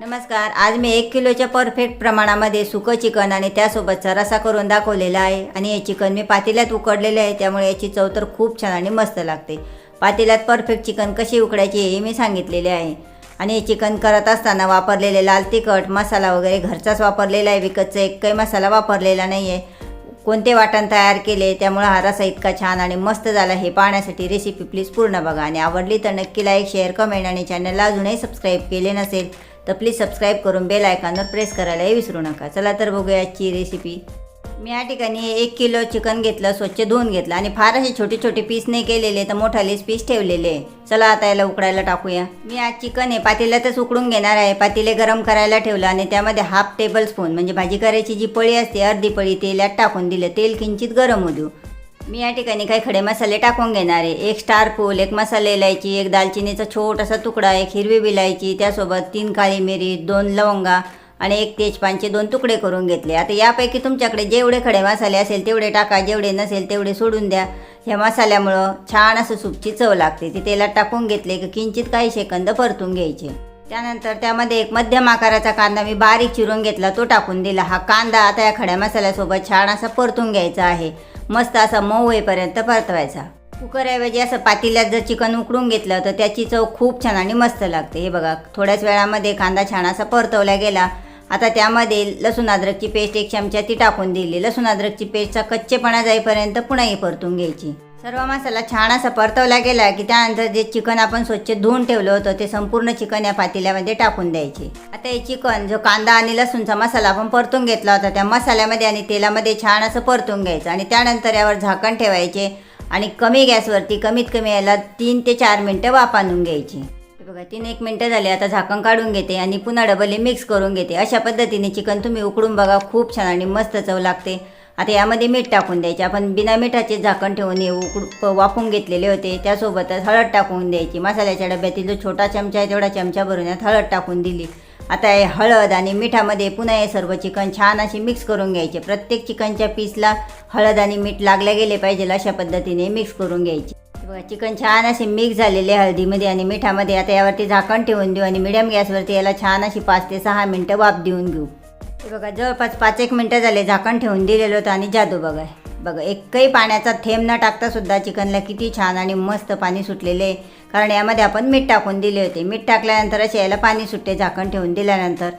नमस्कार आज मी एक किलोच्या परफेक्ट प्रमाणामध्ये सुकं चिकन आणि त्यासोबतचा रसा करून दाखवलेला आहे आणि हे चिकन मी पातेल्यात उकडलेले आहे त्यामुळे याची चव तर खूप छान आणि मस्त लागते. पातेल्यात परफेक्ट चिकन कशी उकडायची हे मी सांगितलेले आहे. आणि हे चिकन करत असताना वापरलेले लाल तिखट मसाला वगैरे घरचाच वापरलेला आहे विकतचा एक काही मसाला वापरलेला नाही आहे कोणते वाटण तयार केले त्यामुळे हा रसा इतका छान आणि मस्त झाला हे पाहण्यासाठी रेसिपी प्लीज पूर्ण बघा. आणि आवडली तर नक्की लाईक शेअर कमेंट आणि चॅनलला अजूनही सबस्क्राईब केले नसेल तर प्लीज सबस्क्राईब करून बेल आयकॉनवर प्रेस करायलाही विसरू नका. चला तर बघूया आजची रेसिपी मी या ठिकाणी एक किलो चिकन घेतलं स्वच्छ धुवून घेतलं आणि फार असे छोटे छोटे पीस नाही केलेले तर मोठालेच पीस ठेवलेले आहे. चला आता याला उकडायला टाकूया. मी आज चिकन आहे पातेल्यातच उकडून घेणार आहे. पातेले गरम करायला ठेवलं आणि त्यामध्ये हाफ टेबल स्पून म्हणजे भाजी करायची जी पळी असते अर्धी पळी तेलात टाकून दिलं. तेल किंचित गरम होऊ देऊ. मी या ठिकाणी काही खडे मसाले टाकून घेणार आहे. एक स्टार फूल एक मसाले इलायची एक दालचिनीचा छोटासा तुकडा एक हिरवी विलायची त्यासोबत तीन काळी मिरी दोन लवंगा आणि एक तेजपानचे दोन तुकडे करून घेतले. आता यापैकी तुमच्याकडे जेवढे खडे मसाले असेल तेवढे टाका जेवढे नसेल तेवढे सोडून द्या. ह्या मसाल्यामुळं छान असं सूपची चव लागते. ती तेलात टाकून घेतले की किंचित काही सेकंद परतून घ्यायचे. त्यानंतर त्यामध्ये एक मध्यम आकाराचा कांदा मी बारीक चिरून घेतला तो टाकून दिला. हा कांदा आता या खड्या मसाल्यासोबत छान असा परतून घ्यायचा आहे. मस्त असा मऊ होईपर्यंत परतवायचा. कुकरऐवजी असं पातेल्यात जर चिकन उकडून घेतलं तर त्याची चव खूप छान आणि मस्त लागते. हे बघा थोड्याच वेळामध्ये कांदा छान असा परतवला गेला. आता त्यामध्ये लसूण अद्रकची पेस्ट एक चमचा ती टाकून दिली. लसूण अद्रकची पेस्टचा कच्चेपणा जाईपर्यंत पुन्हाही परतून घ्यायची. सर्व मसाला छान असा परतवला गेला की त्यानंतर जे चिकन आपण स्वच्छ धुवून ठेवलं होतं ते संपूर्ण चिकन या पातेल्यामध्ये टाकून द्यायचे. आता हे चिकन जो कांदा आणि लसूणचा मसाला आपण परतून घेतला होता त्या मसाल्यामध्ये आणि तेलामध्ये छान असं परतून घ्यायचं आणि त्यानंतर यावर झाकण ठेवायचे आणि कमी गॅसवरती कमीत कमी याला तीन ते चार मिनटं वाफ आणून घ्यायची बघा तीन एक मिनटं झाले आता झाकण काढून घेते आणि पुन्हा डबल मिक्स करून घेते. अशा पद्धतीने चिकन तुम्ही उकडून बघा खूप छान आणि मस्त चव लागते. आता यामध्ये मीठ टाकून द्यायचे. आपण बिना मिठाचे झाकण ठेवून हे उकड वाफून घेतलेले होते. त्यासोबतच हळद टाकून द्यायची. मसाल्याच्या डब्यातील जो छोटा चमचा आहे तेवढा चमचा भरून यात हळद टाकून दिली. आता हे हळद आणि मिठामध्ये पुन्हा हे सर्व चिकन छान असे मिक्स करून घ्यायचे. प्रत्येक चिकनच्या पीसला हळद आणि मीठ लागले गेले पाहिजे अशा पद्धतीने मिक्स करून घ्यायची. बघा चिकन छान असे मिक्स झालेले हळदीमध्ये आणि मिठामध्ये. आता यावरती झाकण ठेवून देऊ आणि मिडियम गॅसवरती याला छान अशी पाच ते सहा मिनटं वाफ देऊन घेऊ. हे बघा जवळपास पाच एक मिनटं झाले झाकण ठेवून दिलेलं होतं आणि जादू बघा. बघा एकही पाण्याचा थेंब न टाकता सुद्धा चिकनला किती छान आणि मस्त पाणी सुटलेले आहे. कारण यामध्ये आपण मीठ टाकून दिले होते. मीठ टाकल्यानंतर असे याला पाणी सुटते झाकण ठेवून दिल्यानंतर.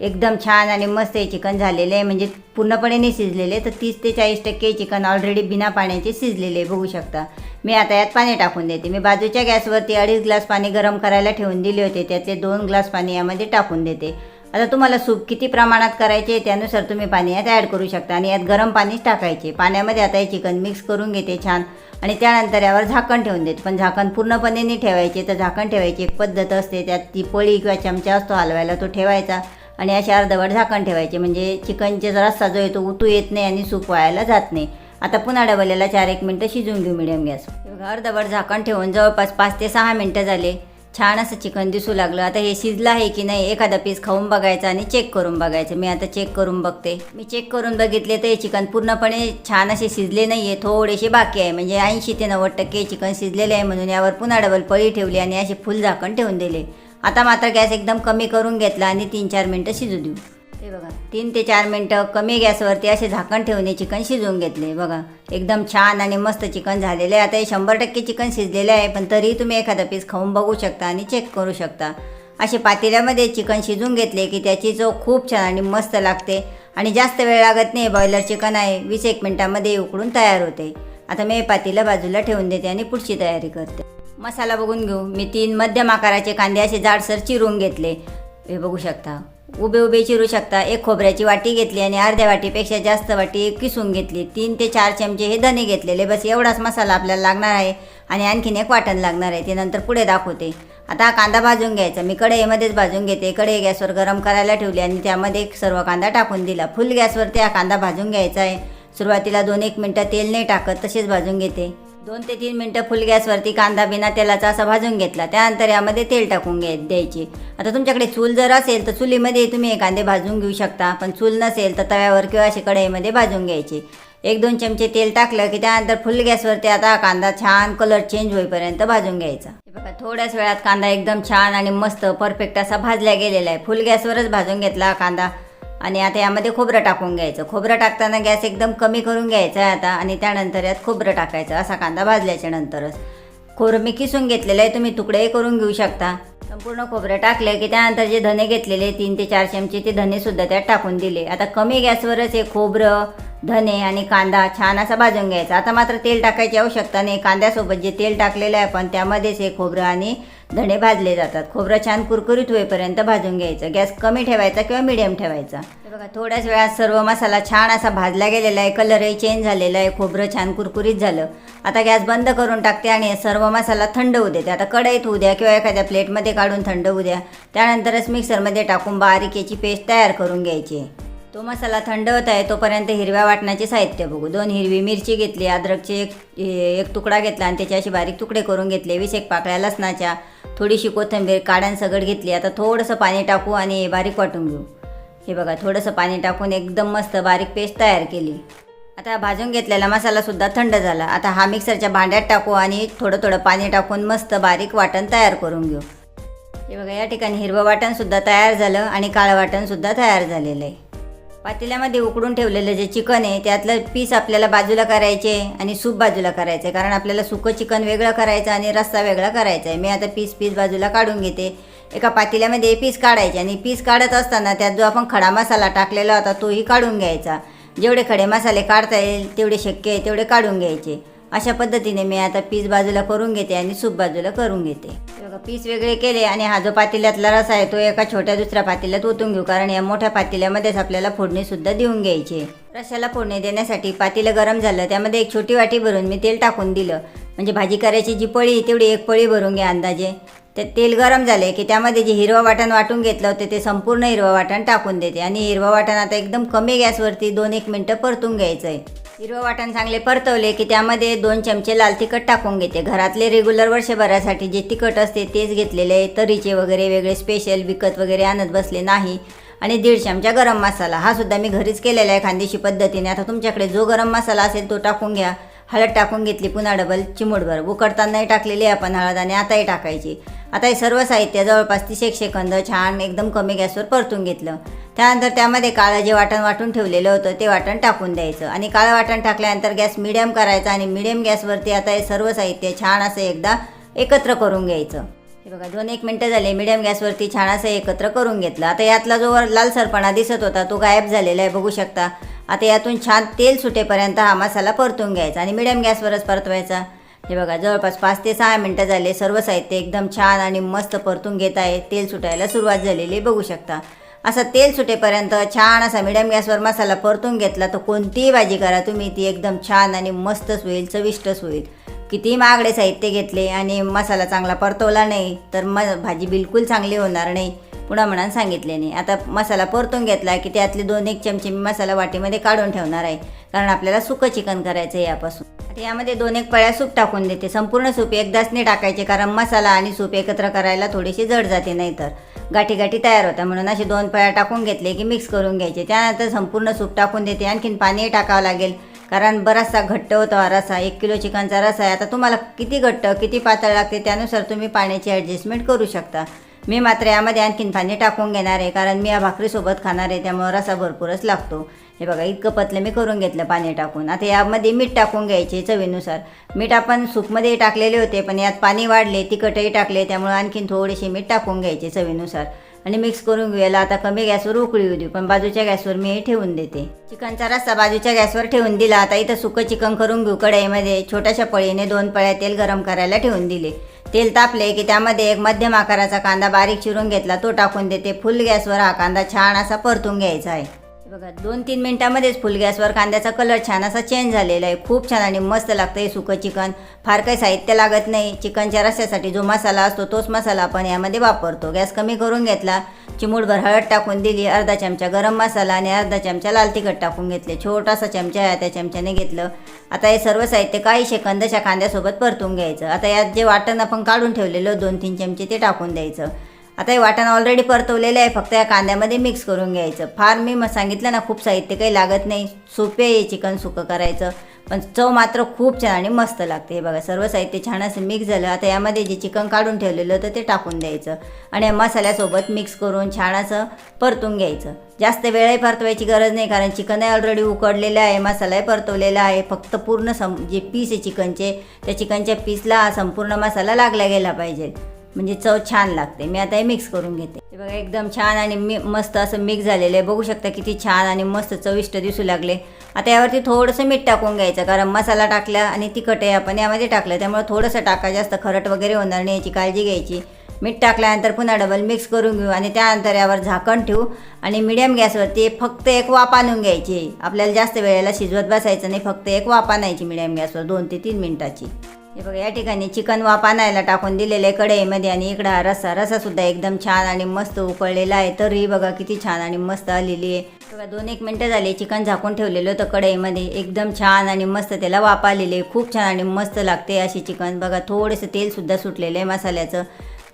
एकदम छान आणि मस्त हे चिकन झालेले आहे. म्हणजे पूर्णपणे नाही शिजलेले तर तीस ते चाळीस टक्के चिकन ऑलरेडी बिना पाण्याचे शिजलेले आहे बघू शकता. मी आता यात पाणी टाकून देते. मी बाजूच्या गॅसवरती अडीच ग्लास पाणी गरम करायला ठेवून दिले होते. त्यातले दोन ग्लास पाणी यामध्ये टाकून देते. आता तुम्हाला सूप किती प्रमाणात करायचे त्यानुसार तुम्ही पाणी यात ॲड करू शकता. आणि यात गरम पाणीच टाकायचे. पाण्यामध्ये आता हे चिकन मिक्स करून घेते छान. आणि त्यानंतर यावर झाकण ठेवून देते. पण झाकण पूर्णपणे नाही ठेवायचे. तर झाकण ठेवायची एक पद्धत असते. त्यात ती पोळी किंवा चमचा असतो हलवायला तो ठेवायचा. आणि अशा अर्धवट झाकण ठेवायचे. म्हणजे चिकनचे रस्सा जो आहे तो उतू येत नाही आणि सूप व्हायला जात नाही. आता पुन्हा डबलेला चार एक मिनटं शिजवून घेऊ मिडियम गॅस. अर्धवट झाकण ठेवून जवळपास पाच ते सहा मिनटं झाले. छान असं चिकन दिसू लागलं. आता हे शिजलं आहे की नाही एखादा पीस खाऊन बघायचा आणि चेक करून बघायचं. मी आता चेक करून बघते. मी चेक करून बघितले तर हे चिकन पूर्णपणे छान असे शिजले नाही आहे थोडेसे बाकी आहे. म्हणजे ऐंशी ते नव्वद टक्के चिकन शिजलेले आहे म्हणून यावर पुन्हा डबल पळी ठेवली आणि असे फुल झाकण ठेवून दिले. आता मात्र गॅस एकदम कमी करून घेतला आणि तीन चार मिनटं शिजू देऊ. हे बघा तीन ते चार मिनटं कमी गॅसवरती असे झाकण ठेवणे चिकन शिजवून घेतले. बघा एकदम छान आणि मस्त चिकन झालेले आहे. आता हे शंभर टक्के चिकन शिजलेलं आहे पण तरी तुम्ही एखादा पीस खाऊन बघू शकता आणि चेक करू शकता. असे पातेल्यामध्ये चिकन शिजून घेतले की त्याची चव खूप छान आणि मस्त लागते आणि जास्त वेळ लागत नाही. बॉयलर चिकन आहे वीस एक मिनटामध्ये उकडून तयार होते. आता मी हे पातेलं बाजूला ठेवून देते आणि पुढची तयारी करते. मसाला बघून घेऊ. मी तीन मध्यम आकाराचे कांदे असे जाडसर चिरून घेतले. हे बघू शकता. उभे उभे चिरू शकता. एक खोबऱ्याची वाटी घेतली आणि अर्ध्या वाटीपेक्षा जास्त वाटी किसून घेतली. तीन ते चार चमचे हे धने घेतलेले. बस एवढाच मसाला आपल्याला लागणार आहे आणि आणखीन एक वाटण लागणार आहे. ते नंतर पुढे दाखवते. आता हा कांदा भाजून घ्यायचा. मी कढईमध्येच भाजून घेते. कढई गॅसवर गरम करायला ठेवली आणि त्यामध्ये एक सर्व कांदा टाकून दिला. फुल गॅसवरती हा कांदा भाजून घ्यायचा आहे. सुरुवातीला दोन एक मिनटं तेल नाही टाकत तसेच भाजून घेते. दोन ते तीन मिनटं फुल गॅसवरती कांदा बिना तेलाचा असा भाजून घेतला. त्यानंतर यामध्ये तेल टाकून घे द्यायची. आता तुमच्याकडे चूल जर असेल तर चुलीमध्ये तुम्ही हे कांदे भाजून घेऊ शकता पण चूल नसेल तर तव्यावर किंवा अशी कढईमध्ये भाजून घ्यायचे. एक दोन चमचे तेल टाकलं की त्यानंतर फुल गॅसवरती आता कांदा छान कलर चेंज होईपर्यंत भाजून घ्यायचा. बघा थोड्याच वेळात कांदा एकदम छान आणि मस्त परफेक्ट असा भाजला गेलेला आहे. फुल गॅसवरच भाजून घेतला कांदा. आणि आता यामध्ये खोबरं टाकून घ्यायचं. खोबरं टाकताना गॅस एकदम कमी करून घ्यायचा आहे आता आणि त्यानंतर यात खोबरं टाकायचं असा कांदा भाजल्याच्या नंतरच. खोबरं मी किसून घेतलेलं आहे तुम्ही तुकडेही करून घेऊ शकता. संपूर्ण खोबरं टाकले की त्यानंतर जे धने घेतलेले तीन ते चार चमचे ते धनेसुद्धा त्यात टाकून दिले. आता कमी गॅसवरच हे खोबरं धने आणि कांदा छान असा भाजून घ्यायचा. आता मात्र तेल टाकायची आवश्यकता नाही. कांद्यासोबत जे तेल टाकलेलं आहे पण त्यामध्येच हे खोबरं आणि धणे भाजले जातात. खोबरं छान कुरकुरीत होईपर्यंत भाजून घ्यायचं. गॅस कमी ठेवायचा किंवा मिडियम ठेवायचा. हे बघा थोड्याच वेळात सर्व मसाला छान असा भाजला गेलेला आहे. कलरही चेंज झालेला आहे. खोबरं छान कुरकुरीत झालं. आता गॅस बंद करून टाकते आणि सर्व मसाला थंड होऊ देते. आता कढईत होऊ द्या किंवा एखाद्या प्लेटमध्ये काढून थंड होऊ द्या. त्यानंतरच मिक्सरमध्ये टाकून बारीक याची पेस्ट तयार करून घ्यायची. आहे. तो मसाला थंड होत आहे तोपर्यंत हिरव्या वाटणाचे साहित्य बघू. दोन हिरवी मिरची घेतली अद्रकचे एक एक तुकडा घेतला आणि त्याचे असे बारीक तुकडे करून घेतले. वीस एक पाकळ्या लसणाच्या थोडीशी कोथिंबीर काढण सगळं घेतली. आता थोडंसं पाणी टाकू आणि हे बारीक वाटून घेऊ. हे बघा थोडंसं पाणी टाकून एकदम मस्त बारीक पेस्ट तयार केली. आता भाजून घेतलेला मसालासुद्धा थंड झाला. आता हा मिक्सरच्या भांड्यात टाकू आणि थोडं थोडं पाणी टाकून मस्त बारीक वाटण तयार करून घेऊ. हे बघा या ठिकाणी हिरवं वाटणसुद्धा तयार झालं आणि काळं वाटणसुद्धा तयार झालेलं आहे. पातेल्यामध्ये उकडून ठेवलेलं जे चिकन आहे त्यातलं पीस आपल्याला बाजूला करायचे आणि सूप बाजूला करायचं. आहे कारण आपल्याला सुकं चिकन वेगळं करायचं आणि रस्सा वेगळा करायचा आहे. मी आता पीस पीस बाजूला काढून घेते. एका पातेल्यामध्ये पीस काढायचे आणि पीस काढत असताना त्यात जो आपण खडा मसाला टाकलेला होता तोही काढून घ्यायचा. जेवढे खडे मसाले काढता येईल तेवढे शक्य आहे तेवढे काढून घ्यायचे. अशा पद्धतीने मी आता पीस बाजूला करून घेते आणि सूप बाजूला करून घेते. बघा पीस वेगळे केले आणि हा जो पातेल्यातला रसा आहे तो एका छोट्या दुसऱ्या पातेल्यात ओतून घेऊ कारण या मोठ्या पातेल्यामध्येच आपल्याला फोडणीसुद्धा देऊन घ्यायची रशाला फोडणी देण्यासाठी पातेलं गरम झालं त्यामध्ये एक छोटी वाटी भरून मी तेल टाकून दिलं. म्हणजे भाजी करायची जी पळी तेवढी एक पळी भरून घ्या अंदाजे. ते तेल गरम झाले की त्यामध्ये जे हिरवं वाटण वाटून घेतलं होतं ते संपूर्ण हिरवं वाटण टाकून देते. आणि हिरवं वाटण आता एकदम कमी गॅसवरती दोन एक मिनटं परतून घ्यायचं आहे हिरवं वाटण चांगले परतवले की त्यामध्ये दोन चमचे लाल तिखट टाकून घेते. घरातले रेग्युलर वर्षभरासाठी जे तिखट असते तेच घेतलेले आहे. तरीचे वगैरे वेगळे स्पेशल विकत वगैरे आणत बसले नाही. आणि दीड चमचा गरम मसाला. हा सुद्धा मी घरीच केलेला आहे खानदेशी पद्धतीने. आता तुमच्याकडे जो गरम मसाला असेल तो टाकून घ्या. हळद टाकून घेतली पुन्हा डबल चिमूटभर. उकडतानाही टाकलेली आहे आपण हळद आणि आताही टाकायची. आता हे सर्व साहित्य जवळपास तीस एक सेकंद छान एकदम कमी गॅसवर परतून घेतलं. त्यानंतर त्यामध्ये काळं जे वाटण वाटून ठेवलेलं होतं ते वाटण टाकून द्यायचं. आणि काळं वाटण टाकल्यानंतर गॅस मिडियम करायचा आणि मिडियम गॅसवरती आता हे सर्व साहित्य छान असं एकदा एकत्र करून घ्यायचं. हे बघा दोन एक मिनटं झाले मिडियम गॅसवरती छान असं एकत्र करून घेतलं. आता यातला जो वर लालसरपणा दिसत होता तो गायब झालेला आहे बघू शकता. आता यातून छान तेल सुटेपर्यंत हा मसाला परतून घ्यायचा आणि मिडियम गॅसवरच परतवायचा. हे बघा जवळपास पाच ते सहा मिनटं झाले सर्व साहित्य एकदम छान आणि मस्त परतून घेत आहे. तेल सुटायला सुरुवात झालेली बघू शकता. असा तेल सुटेपर्यंत छान असा मिडियम गॅसवर मसाला परतून घेतला तर कोणतीही भाजी करा तुम्ही ती एकदम छान आणि मस्तच होईल चविष्टच होईल. किती महागडे साहित्य घेतले आणि मसाला चांगला परतवला नाही तर म भाजी बिलकुल चांगली होणार नाही पुन्हा म्हणून सांगितले नाही. आता मसाला परतून घेतला की त्यातले दोन एक चमचे मी मसाला वाटीमध्ये काढून ठेवणार आहे कारण आपल्याला सुकं चिकन करायचं आहे यापासून. आता यामध्ये दोन एक पळ्या सूप टाकून देते. संपूर्ण सूप एकदाच नाही टाकायचे कारण मसाला आणि सूप एकत्र करायला थोडीशी जड जाते नाही तर गाठी गाठी तयार होतात. म्हणून असे दोन पळ्या टाकून घेतले की मिक्स करून घ्यायचे. त्यानंतर संपूर्ण सूप टाकून देते. आणखीन पाणीही टाकावं लागेल. कारण बराचसा घट्ट होतो हा रसा. एक किलो चिकनचा रसा आहे. आता तुम्हाला किती घट्ट किती पातळ लागते त्यानुसार तुम्ही पाण्याची ॲडजस्टमेंट करू शकता. मी मात्र यामध्ये आणखीन पाणी टाकून घेणार आहे. कारण मी या भाकरीसोबत खाणार आहे. त्यामुळं रसा भरपूरच लागतो. हे बघा इतकं पतलं मी करून घेतलं पाणी टाकून. आता यामध्ये मीठ टाकून घ्यायचे चवीनुसार. मीठ आपण सूपमध्ये टाकलेले होते पण यात पाणी वाढले तिखटही टाकले त्यामुळे आणखीन थोडेसे मीठ टाकून घ्यायचे चवीनुसार. आणि मिक्स करून घेऊयाला आता कमी गॅसवर उकळी येऊ देऊ पण बाजूच्या गॅसवर मी हे ठेवून देते. चिकनचा रस्सा बाजूच्या गॅसवर ठेवून दिला आता इथं सुकं चिकन करून घेऊ कढईमध्ये छोट्याशा पळीने दोन पळ्या तेल गरम करायला ठेवून दिले. तेल तापले की त्यामध्ये एक मध्यम आकाराचा कांदा बारीक चिरून घेतला तो टाकून देते. फुल गॅसवर हा कांदा छान असा परतून घ्यायचा आहे. बघा दोन तीन मिनटामध्येच फुल गॅसवर कांद्याचा कलर छान असा चेंज झालेला आहे. खूप छान आणि मस्त लागतं हे सुकं चिकन. फार काही साहित्य लागत नाही. चिकनच्या रस्स्यासाठी जो मसाला असतो तोच मसाला आपण यामध्ये वापरतो. गॅस कमी करून घेतला चिमूटभर हळद टाकून दिली अर्धा चमचा गरम मसाला आणि अर्धा चमचा लाल तिखट टाकून घेतले. छोटासा चमचा आहे त्या चमच्याने घेतलं. आता हे सर्व साहित्य काही सेकंदाच्या कांद्यासोबत परतून घ्यायचं. आता यात जे वाटण आपण काढून ठेवलेलं दोन तीन चमचे ते टाकून द्यायचं. आता हे वाटण ऑलरेडी परतवलेलं आहे. फक्त या कांद्यामध्ये मिक्स करून घ्यायचं. फार मी मग सांगितलं ना खूप साहित्य काही लागत नाही. सोपे आहे चिकन सुकं करायचं. पण चव मात्र खूप छान आणि मस्त लागते. हे बघा सर्व साहित्य छान असं मिक्स झालं. आता यामध्ये जे चिकन काढून ठेवलेलं होतं ते टाकून द्यायचं. आणि या मसाल्यासोबत मिक्स करून छान असं परतून घ्यायचं. जास्त वेळही परतवायची गरज नाही कारण चिकनही ऑलरेडी उकडलेलं आहे मसालाही परतवलेला आहे. फक्त पूर्ण सम जे पीस आहे चिकनचे त्या चिकनच्या पीसला संपूर्ण मसाला लागला गेला पाहिजे. म्हणजे चव छान लागते. मी आता हे मिक्स करून घेते. हे बघा एकदम छान आणि मी मस्त असं मिक्स झालेलं आहे. बघू शकता किती छान आणि मस्त चविष्ट दिसू लागले. आता यावरती थोडंसं मीठ टाकून घ्यायचं कारण मसाला टाकला आणि तिखट आहे आपण यामध्ये टाकलं. त्यामुळे थोडंसं टाका जास्त खरट वगैरे होणार नाही याची काळजी घ्यायची. मीठ टाकल्यानंतर पुन्हा डबल मिक्स करून घेऊ आणि त्यानंतर यावर झाकण ठेवू आणि मिडियम गॅसवरती फक्त एक वाफ आणून घ्यायची. आपल्याला जास्त वेळेला शिजवत बसायचं नाही फक्त एक वाफ आणायची मिडियम गॅसवर दोन ते तीन मिनटाची. हे बघा या ठिकाणी चिकन वाफ आणायला टाकून दिलेलं आहे कढईमध्ये आणि इकडं हा रस्सा रस्सासुद्धा एकदम छान आणि मस्त उकळलेला आहे. तरी बघा किती छान आणि मस्त आलेली आहे. बघा दोन एक मिनटं झाली चिकन झाकून ठेवलेलं होतं कढईमध्ये. एकदम छान आणि मस्त त्याला वाफ आलेले खूप छान आणि मस्त लागते अशी चिकन. बघा थोडंसं तेलसुद्धा सुटलेलं आहे मसाल्याचं.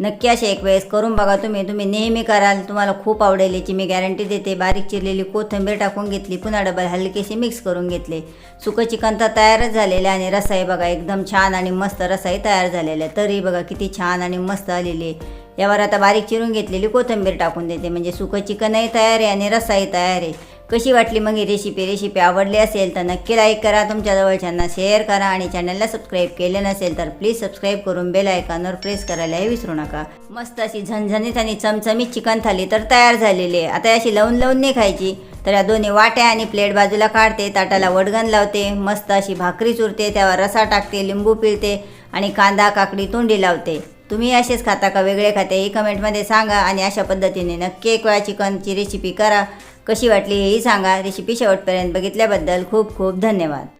नक्की असे एक वेळेस करून बघा तुम्ही. तुम्ही नेहमी कराल. तुम्हाला खूप आवडेल याची. मी गॅरंटी देते. बारीक चिरलेली कोथिंबीर टाकून घेतली. पुन्हा डबल हलकेशी मिक्स करून घेतले. सुकं चिकन तर तयारच झालेलं आहे आणि रसाई बघा एकदम छान आणि मस्त रसाई तयार झालेला आहे. तरी बघा किती छान आणि मस्त आलेली आहे. यावर आता बारीक चिरून घेतलेली कोथिंबीर टाकून देते. म्हणजे सुकं चिकनही तयार आहे आणि रसाई तयार आहे. कशी वाटली मग ही रेसिपी रेसिपी आवडली असेल तर नक्की लाईक करा. तुमच्या जवळच्यांना शेअर करा आणि चॅनलला सबस्क्राईब केले नसेल तर प्लीज सबस्क्राईब करून बेल आयकॉनवर प्रेस करायलाही विसरू नका. मस्त अशी झणझणीत आणि चमचमीत चिकन थाली तर तयार झालेली आहे. आता अशी लावून लावून नाही खायची. तर या दोन्ही वाट्या आणि प्लेट बाजूला काढते ताटाला वडगण लावते मस्त अशी भाकरी चुरते त्यावर रसा टाकते लिंबू पिळते आणि कांदा काकडी तोंडी लावते. तुम्ही असेच खाता का? वेगळे खाते? ही कमेंटमध्ये सांगा आणि अशा पद्धतीने नक्की एक वेळा चिकनची रेसिपी करा. कशी वाटली हेही सांगा. रेसिपी शेवटपर्यंत बघितल्याबद्दल खूप खूप धन्यवाद.